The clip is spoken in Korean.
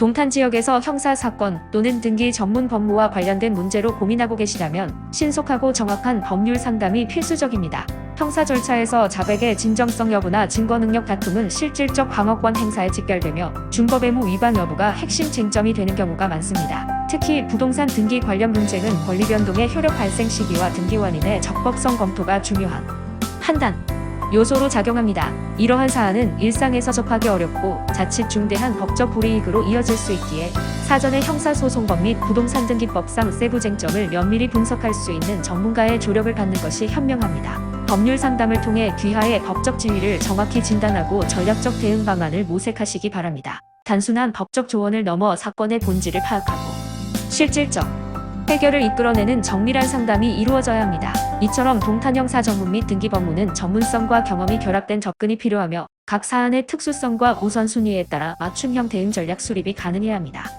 동탄 지역에서 형사 사건 또는 등기 전문 법무와 관련된 문제로 고민하고 계시다면 신속하고 정확한 법률 상담이 필수적입니다. 형사 절차에서 자백의 진정성 여부나 증거 능력 다툼은 실질적 방어권 행사에 직결되며 준법의무 위반 여부가 핵심 쟁점이 되는 경우가 많습니다. 특히 부동산 등기 관련 문제는 권리 변동의 효력 발생 시기와 등기 원인의 적법성 검토가 중요한 판단 요소로 작용합니다. 이러한 사안은 일상에서 접하기 어렵고 자칫 중대한 법적 불이익으로 이어질 수 있기에 사전에 형사소송법 및 부동산 등기법상 세부 쟁점을 면밀히 분석할 수 있는 전문가의 조력을 받는 것이 현명합니다. 법률 상담을 통해 귀하의 법적 지위를 정확히 진단하고 전략적 대응 방안을 모색하시기 바랍니다. 단순한 법적 조언을 넘어 사건의 본질을 파악하고 실질적 해결을 이끌어내는 정밀한 상담이 이루어져야 합니다. 이처럼 동탄 형사 전문 및 등기 법무는 전문성과 경험이 결합된 접근이 필요하며 각 사안의 특수성과 우선순위에 따라 맞춤형 대응 전략 수립이 가능해야 합니다.